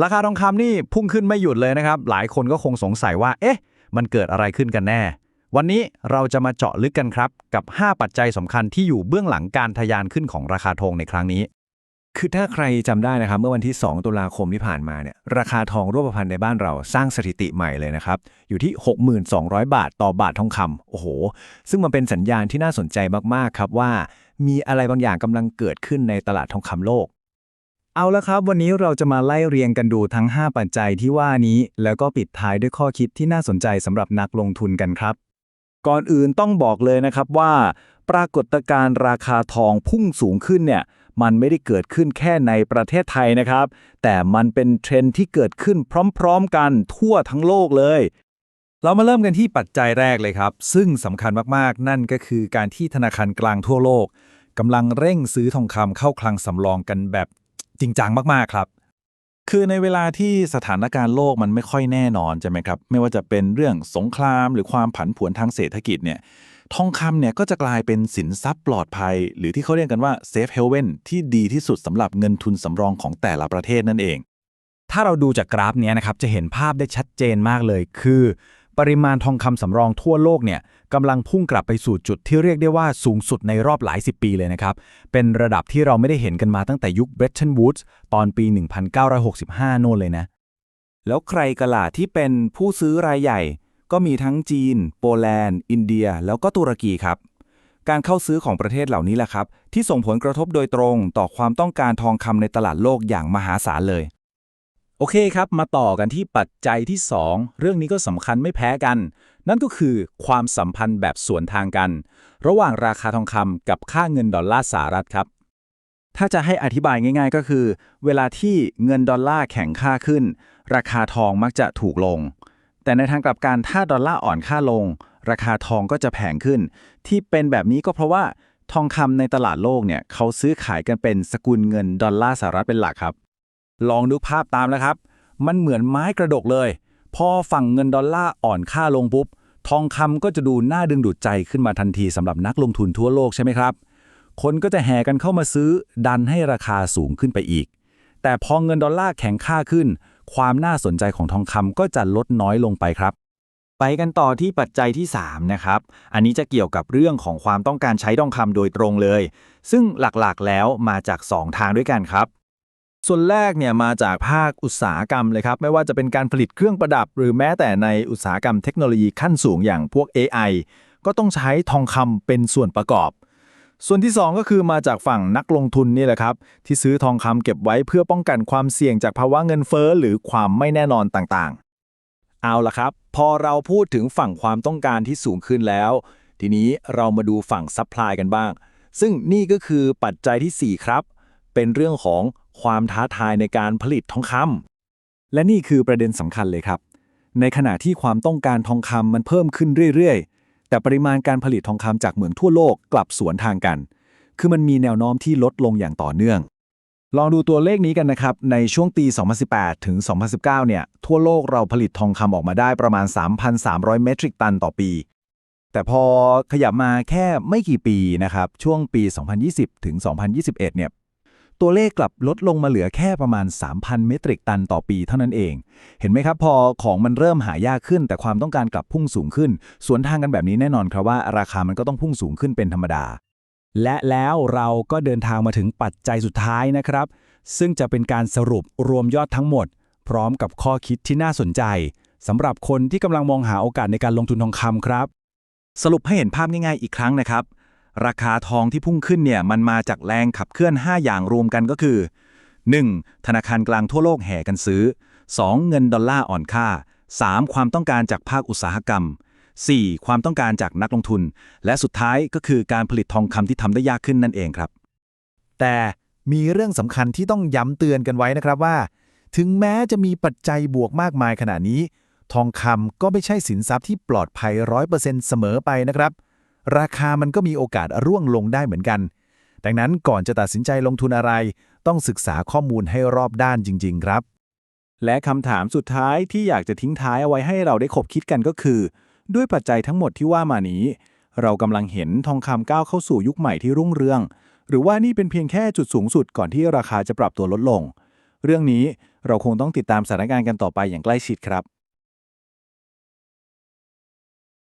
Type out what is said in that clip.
ราคาทองคำนี่พุ่งขึ้นไม่หยุดเลยนะครับ หลายคนก็คงสงสัยว่า เอ๊ะ มันเกิดอะไรขึ้นกันแน่ วันนี้เราจะมาเจาะลึกกันครับ กับ 5 ปัจจัยสำคัญที่อยู่เบื้องหลังการทะยานขึ้นของราคาทองในครั้งนี้ คือถ้าใครจำได้นะครับ เมื่อวันที่ 2 ตุลาคมที่ผ่านมาเนี่ย ราคาทองรูปพรรณในบ้านเราสร้างสถิติใหม่เลยนะครับ อยู่ที่ 6,200 บาทต่อบาททองคำโอ้โห ซึ่งมันเป็นสัญญาณที่น่าสนใจมากๆครับว่า มีอะไรบางอย่างกำลังเกิดขึ้นในตลาดทองคำโลก เอาละครับ วันนี้เราจะมาไล่เรียงกันดูทั้ง 5 ปัจจัยที่ว่านี้ แล้วก็ปิดท้ายด้วยข้อคิดที่น่าสนใจสำหรับนักลงทุนกันครับ ก่อนอื่นต้องบอกเลยนะครับว่า ปรากฏการณ์ราคาทองพุ่งสูงขึ้นเนี่ยมันไม่ได้เกิดขึ้นแค่ในประเทศไทยนะครับ แต่มันเป็นเทรนที่เกิดขึ้นพร้อม ๆ กันทั่วทั้งโลกเลย เรามาเริ่มกันที่ปัจจัยแรกเลยครับ ซึ่งสำคัญมากๆ นั่นก็คือการที่ธนาคารกลางทั่วโลกกำลังเร่งซื้อทองคำเข้าคลังสำรองกันแบบ จริงจังมากๆครับ คือในเวลาที่สถานการณ์โลกมันไม่ค่อยแน่นอนใช่ไหมครับ ไม่ว่าจะเป็นเรื่องสงครามหรือความผันผวนทางเศรษฐกิจเนี่ยทองคำเนี่ยก็จะกลายเป็นสินทรัพย์ปลอดภัย หรือที่เขาเรียกกันว่า safe haven ที่ดีที่สุดสำหรับเงินทุนสำรองของแต่ละประเทศนั่นเอง ถ้าเราดูจากกราฟเนี้ยนะครับจะเห็นภาพได้ชัดเจนมากเลยคือ ปริมาณทองคำสำรองทั่วโลกเนี่ยกำลังพุ่งกลับไปสู่จุดที่เรียกได้ว่าสูงสุดในรอบหลายสิบปีเลยนะครับ เป็นระดับที่เราไม่ได้เห็นกันมาตั้งแต่ยุคเบรตันวูดส์ตอนปี 1965 โน่นเลยนะ แล้วใครกะล่ะที่เป็นผู้ซื้อรายใหญ่ ก็มีทั้งจีน โปแลนด์ อินเดีย แล้วก็ตุรกีครับ การเข้าซื้อของประเทศเหล่านี้แหละครับ ที่ส่งผลกระทบโดยตรงต่อความต้องการทองคำในตลาดโลกอย่างมหาศาลเลย โอเคครับ มาต่อกันที่ปัจจัยที่ 2 เรื่องนี้ก็สำคัญไม่แพ้กัน นั่นก็คือความสัมพันธ์แบบสวนทางกัน ระหว่างราคาทองคำกับค่าเงินดอลลาร์สหรัฐครับ ถ้าจะให้อธิบายง่าย ๆ ก็คือ เวลาที่เงินดอลลาร์แข็งค่าขึ้น ราคาทองมักจะถูกลง แต่ในทางกลับกันถ้าดอลลาร์อ่อนค่าลง ราคาทองก็จะแพงขึ้น ที่เป็นแบบนี้ก็เพราะว่าทองคำในตลาดโลกเนี่ยเขาซื้อขายกันเป็นสกุลเงินดอลลาร์สหรัฐเป็นหลักครับ ลองนึกภาพตามนะครับ มันเหมือนไม้กระดกเลย พอฝั่งเงินดอลลาร์อ่อนค่าลงปุ๊บ ทองคำก็จะดูน่าดึงดูดใจขึ้นมาทันทีสำหรับนักลงทุนทั่วโลกใช่ไหมครับ คนก็จะแห่กันเข้ามาซื้อ ดันให้ราคาสูงขึ้นไปอีก แต่พอเงินดอลลาร์แข็งค่าขึ้น ความน่าสนใจของทองคำก็จะลดน้อยลงไปครับไปกันต่อที่ปัจจัยที่ 3 นะครับ อันนี้จะเกี่ยวกับเรื่องของความต้องการใช้ทองคำโดยตรงเลย ซึ่งหลักๆแล้วมาจาก 2 ทางด้วยกันครับ ส่วนแรกเนี่ยมาจากภาคอุตสาหกรรมเลยครับ ไม่ว่าจะเป็นการผลิตเครื่องประดับ หรือแม้แต่ในอุตสาหกรรมเทคโนโลยีขั้นสูงอย่างพวก AI ก็ต้องใช้ทองคำเป็นส่วนประกอบ ส่วนที่ 2 ก็คือมาจากฝั่งนักลงทุนนี่แหละครับ ที่ซื้อทองคำเก็บไว้เพื่อป้องกันความเสี่ยงจากภาวะเงินเฟ้อหรือความไม่แน่นอนต่างๆ เอาละครับ พอเราพูดถึงฝั่งความต้องการที่สูงขึ้นแล้ว ทีนี้เรามาดูฝั่งซัพพลายกันบ้าง ซึ่งนี่ก็คือปัจจัยทีสี่4 ครับ เป็นเรื่องของความท้าทายในการผลิตทองคำและนี่คือประเด็นสำคัญเลยครับ ในขณะที่ความต้องการทองคำมันเพิ่มขึ้นเรื่อยๆ แต่ปริมาณการผลิตทองคำจากเหมืองทั่วโลกกลับสวนทางกัน คือมันมีแนวโน้มที่ลดลงอย่างต่อเนื่อง ลองดูตัวเลขนี้กันนะครับ ในช่วงปี 2018 ถึง 2019 เนี่ย ทั่วโลกเราผลิตทองคำออกมาได้ประมาณ 3,300 เมตริกตันต่อปีแต่พอขยับมาแค่ไม่กี่ปีนะครับ ช่วงปี 2020 ถึง 2021 เนี่ย ตัวเลขกลับลดลงมาเหลือแค่ประมาณ 3,000 เมตริกตันต่อปีเท่านั้นเอง เห็นไหมครับ พอของมันเริ่มหายากขึ้น แต่ความต้องการกลับพุ่งสูงขึ้น สวนทางกันแบบนี้แน่นอนครับว่า ราคามันก็ต้องพุ่งสูงขึ้นเป็นธรรมดา และแล้วเราก็เดินทางมาถึงปัจจัยสุดท้ายนะครับ ซึ่งจะเป็นการสรุปรวมยอดทั้งหมด พร้อมกับข้อคิดที่น่าสนใจสำหรับคนที่กำลังมองหาโอกาสในการลงทุนทองคำครับ สรุปให้เห็นภาพง่ายๆอีกครั้งนะครับ ราคาทองที่พุ่งขึ้นเนี่ยมันมาจากแรงขับเคลื่อน 5 อย่างรวมกันก็คือ 1. ธนาคารกลางทั่วโลกแห่กันซื้อ 2. เงินดอลลาร์อ่อนค่า 3. ความต้องการจากภาคอุตสาหกรรม 4. ความต้องการจากนักลงทุน และสุดท้ายก็คือการผลิตทองคำที่ทำได้ยากขึ้นนั่นเองครับ แต่มีเรื่องสำคัญที่ต้องย้ำเตือนกันไว้นะครับว่า ถึงแม้จะมีปัจจัยบวกมากมายขนาดนี้ ทองคำก็ไม่ใช่สินทรัพย์ที่ปลอดภัย100%เสมอไปนะครับ ราคามันก็มีโอกาสร่วงลงได้เหมือนกัน ดังนั้นก่อนจะตัดสินใจลงทุนอะไร ต้องศึกษาข้อมูลให้รอบด้านจริง ๆ ครับ และคำถามสุดท้ายที่อยากจะทิ้งท้ายเอาไว้ให้เราได้คบคิดกันก็คือ ด้วยปัจจัยทั้งหมดที่ว่ามานี้ เรากำลังเห็นทองคำก้าวเข้าสู่ยุคใหม่ที่รุ่งเรือง หรือว่านี่เป็นเพียงแค่จุดสูงสุดก่อนที่ราคาจะปรับตัวลดลง เรื่องนี้เราคงต้องติดตามสถานการณ์กันต่อไปอย่างใกล้ชิดครับ